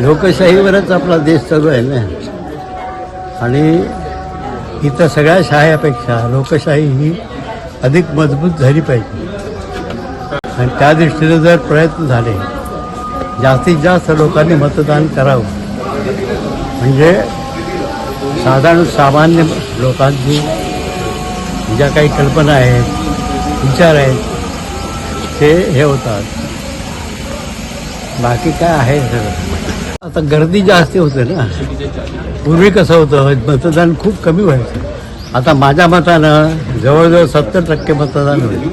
लोकशाहीवरच आपला देश चालू आहे ना. आणि इथं सगळ्या शाह्यापेक्षा लोकशाही ही अधिक मजबूत झाली पाहिजे. आणि त्या दृष्टीने जर प्रयत्न झाले जास्तीत जास्त लोकांनी मतदान करावं. म्हणजे साधारण सामान्य लोकांची ज्या काही कल्पना आहेत विचार आहेत ते हे होतात. बाकी काय आहे? सगळं आता गर्दी जास्त होते ना. पूर्वी कसं होतं मतदान खूप कमी व्हायचं. आता माझ्या मतानं जवळजवळ सत्तर टक्के मतदान होईल.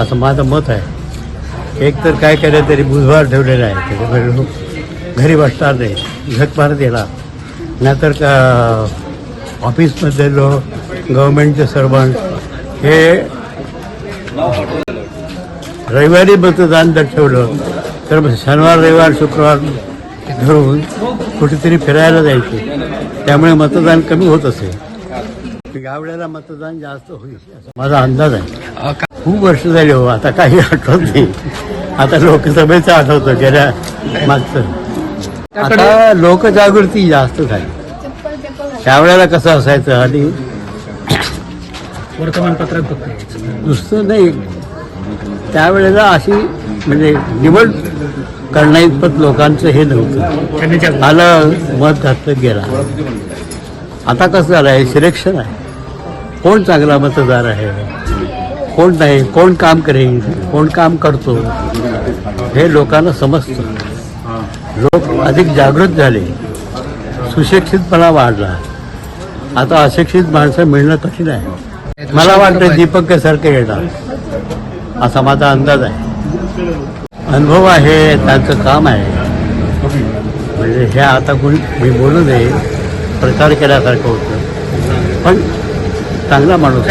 असं माझं मत आहे. एक तर काय केलं तरी बुधवार ठेवलेला आहे. त्याच्यामुळे लोक घरी बसणार नाही. झक मारत येणार नाहीतर का ऑफिसमधले लोक गव्हर्मेंटचे सर्वंट हे रविवारी मतदान जर ठेवलं तर शनिवार रविवार शुक्रवार धरून कुठेतरी फिरायला जायचे. त्यामुळे मतदान कमी होत असे. यावेळेला मतदान जास्त होईल असा माझा अंदाज आहे. खूप वर्ष झाली हो आता काही आठवत नाही. आता लोकसभेचं आठवतं गेल्या मागचं. आता लोकजागृती जास्त झाली. त्यावेळेला कसं असायचं आणि वर्तमानपत्रात नुसतं नाही त्यावेळेला अशी म्हणजे निवड करण्याइतपत लोकांचं हे नव्हतं. आलं मत घातलं गेला. आता कसं झालं आहे सिलेक्शन आहे. कोण चांगला मतदार आहे? कोण नाही? कोण काम करेल? कोण काम करतो? हे लोकांना समजतं. लोक अधिक जागृत झाले. सुशिक्षितपणा वाढला. आता अशिक्षित माणसं मिळणं कठीण आहे. मला वाटतं दीपक सारखं येणार. असा माझा अंदाज आहे. अनुभव आहे त्यांचं काम आहे. म्हणजे हे आता कोणी मी बोलू नये प्रचार केल्यासारखं होतं. पण चांगला माणूस